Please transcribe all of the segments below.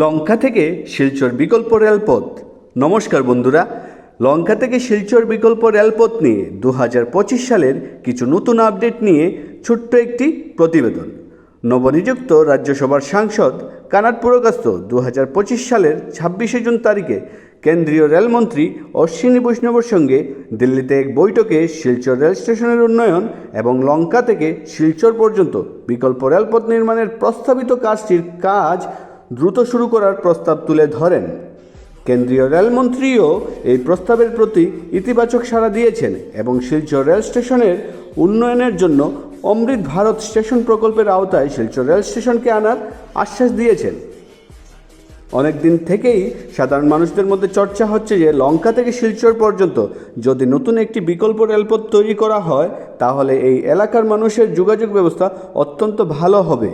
লঙ্কা থেকে শিলচর বিকল্প রেলপথ। নমস্কার বন্ধুরা, লঙ্কা থেকে শিলচর বিকল্প রেলপথ নিয়ে দু সালের কিছু নতুন আপডেট নিয়ে ছোট্ট একটি প্রতিবেদন। নবনিযুক্ত রাজ্যসভার সাংসদ কানাট পুরকাস্ত দু সালের ছাব্বিশে জুন তারিখে কেন্দ্রীয় রেলমন্ত্রী অশ্বিনী বৈষ্ণবর সঙ্গে দিল্লিতে এক বৈঠকে শিলচর রেল স্টেশনের উন্নয়ন এবং লঙ্কা থেকে শিলচর পর্যন্ত বিকল্প রেলপথ নির্মাণের প্রস্তাবিত কাজটির কাজ দ্রুত শুরু করার প্রস্তাব তুলে ধরেন। কেন্দ্রীয় রেলমন্ত্রীও এই প্রস্তাবের প্রতি ইতিবাচক সাড়া দিয়েছেন এবং শিলচর রেল স্টেশনের উন্নয়নের জন্য অমৃত ভারত স্টেশন প্রকল্পের আওতায় শিলচর রেল স্টেশনকে আনার আশ্বাস দিয়েছেন। অনেক দিন থেকেই সাধারণ মানুষদের মধ্যে চর্চা হচ্ছে যে লঙ্কা থেকে শিলচর পর্যন্ত যদি নতুন একটি বিকল্প রেলপথ তৈরি করা হয়, তাহলে এই এলাকার মানুষের যোগাযোগ ব্যবস্থা অত্যন্ত ভালো হবে।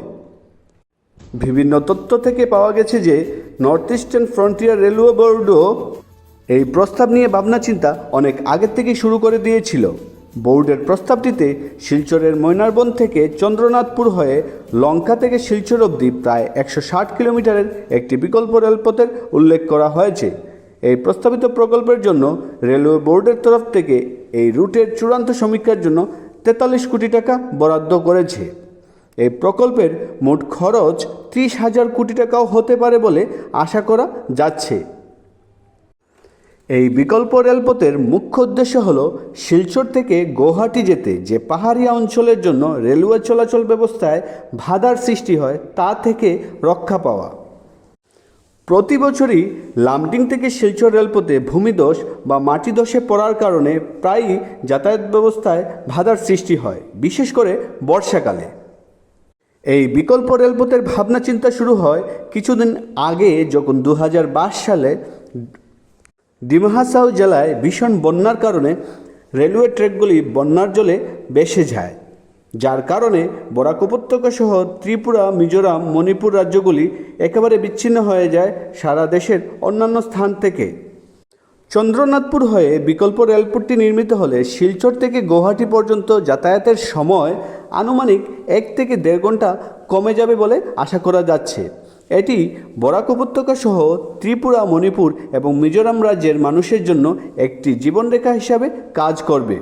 বিভিন্ন তথ্য থেকে পাওয়া গেছে যে নর্থ ইস্টার্ন ফ্রন্টিয়ার রেলওয়ে বোর্ডও এই প্রস্তাব নিয়ে ভাবনা চিন্তা অনেক আগের থেকেই শুরু করে দিয়েছিল। বোর্ডের প্রস্তাবটিতে শিলচরের ময়নারবন থেকে চন্দ্রনাথপুর হয়ে লঙ্কা থেকে শিলচর অবধি প্রায় একশো ষাট কিলোমিটারের একটি বিকল্প রেলপথের উল্লেখ করা হয়েছে। এই প্রস্তাবিত প্রকল্পের জন্য রেলওয়ে বোর্ডের তরফ থেকে এই রুটের চূড়ান্ত সমীক্ষার জন্য তেতাল্লিশ কোটি টাকা বরাদ্দ করেছে। এই প্রকল্পের মোট খরচ ত্রিশ হাজার কোটি টাকাও হতে পারে বলে আশা করা যাচ্ছে। এই বিকল্প রেলপথের মুখ্য উদ্দেশ্য হল শিলচর থেকে গৌহাটি যেতে যে পাহাড়িয়া অঞ্চলের জন্য রেলওয়ে চলাচল ব্যবস্থায় বাধার সৃষ্টি হয় তা থেকে রক্ষা পাওয়া। প্রতি বছরই লামডিং থেকে শিলচর রেলপথে ভূমিদোষ বা মাটিদোষে পড়ার কারণে প্রায়ই যাতায়াত ব্যবস্থায় বাধার সৃষ্টি হয়, বিশেষ করে বর্ষাকালে। এই বিকল্প রেলপথের ভাবনা চিন্তা শুরু হয় কিছুদিন আগে যখন দু হাজার বাইশ সালে ডিমাহাসাও জেলায় ভীষণ বন্যার কারণে রেলওয়ে ট্র্যাকগুলি বন্যার জলে ভেসে যায়, যার কারণে বরাক উপত্যকা সহ ত্রিপুরা, মিজোরাম, মণিপুর রাজ্যগুলি একেবারে বিচ্ছিন্ন হয়ে যায় সারা দেশের অন্যান্য স্থান থেকে। চন্দ্রনাথপুর হয়ে বিকল্প রেলপথটি নির্মিত হলে শিলচর থেকে গৌহাটি পর্যন্ত যাতায়াতের সময় আনুমানিক এক থেকে দেড় ঘণ্টা কমে যাবে বলে আশা করা যাচ্ছে। এটি বরাক উপত্যকা সহ ত্রিপুরা, মণিপুর এবং মিজোরাম রাজ্যের মানুষের জন্য একটি জীবনরেখা হিসাবে কাজ করবে।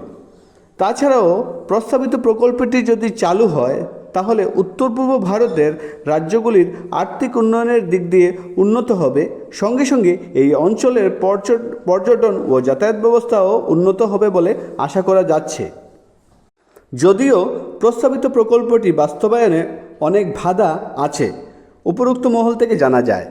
তাছাড়াও প্রস্তাবিত প্রকল্পটি যদি চালু হয়, তাহলে উত্তর পূর্ব ভারতের রাজ্যগুলির আর্থিক উন্নয়নের দিক দিয়ে উন্নত হবে। সঙ্গে সঙ্গে এই অঞ্চলের পর্য- পর্যটন ও যাতায়াত ব্যবস্থাও উন্নত হবে বলে আশা করা যাচ্ছে। যদিও প্রস্তাবিত প্রকল্পটি বাস্তবায়নে অনেক বাধা আছে, উপরোক্ত মহল থেকে জানা যায়।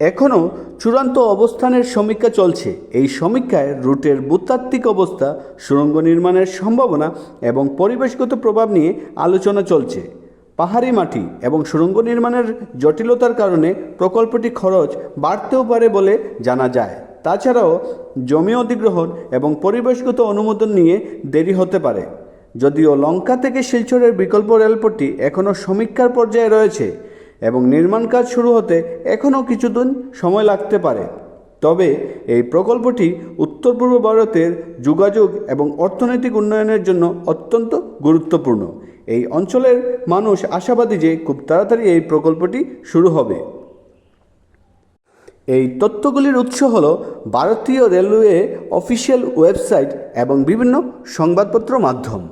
এখনও চূড়ান্ত অবস্থানের সমীক্ষা চলছে। এই সমীক্ষায় রুটের ভূতাত্ত্বিক অবস্থা, সুড়ঙ্গ নির্মাণের সম্ভাবনা এবং পরিবেশগত প্রভাব নিয়ে আলোচনা চলছে। পাহাড়ি মাটি এবং সুড়ঙ্গ নির্মাণের জটিলতার কারণে প্রকল্পটি খরচ বাড়তেও পারে বলে জানা যায়। তাছাড়াও জমি অধিগ্রহণ এবং পরিবেশগত অনুমোদন নিয়ে দেরি হতে পারে। যদিও লঙ্কা থেকে শিলচরের বিকল্প রেলপথটি এখনও সমীক্ষার পর্যায়ে রয়েছে এবং নির্মাণ কাজ শুরু হতে এখনও কিছুদিন সময় লাগতে পারে। তবে এই প্রকল্পটি উত্তর পূর্ব ভারতের যোগাযোগ এবং অর্থনৈতিক উন্নয়নের জন্য অত্যন্ত গুরুত্বপূর্ণ। এই অঞ্চলের মানুষ আশাবাদী যে খুব তাড়াতাড়ি এই প্রকল্পটি শুরু হবে। এই তথ্যগুলির উৎস হল ভারতীয় রেলওয়ে অফিসিয়াল ওয়েবসাইট এবং বিভিন্ন সংবাদপত্র মাধ্যম।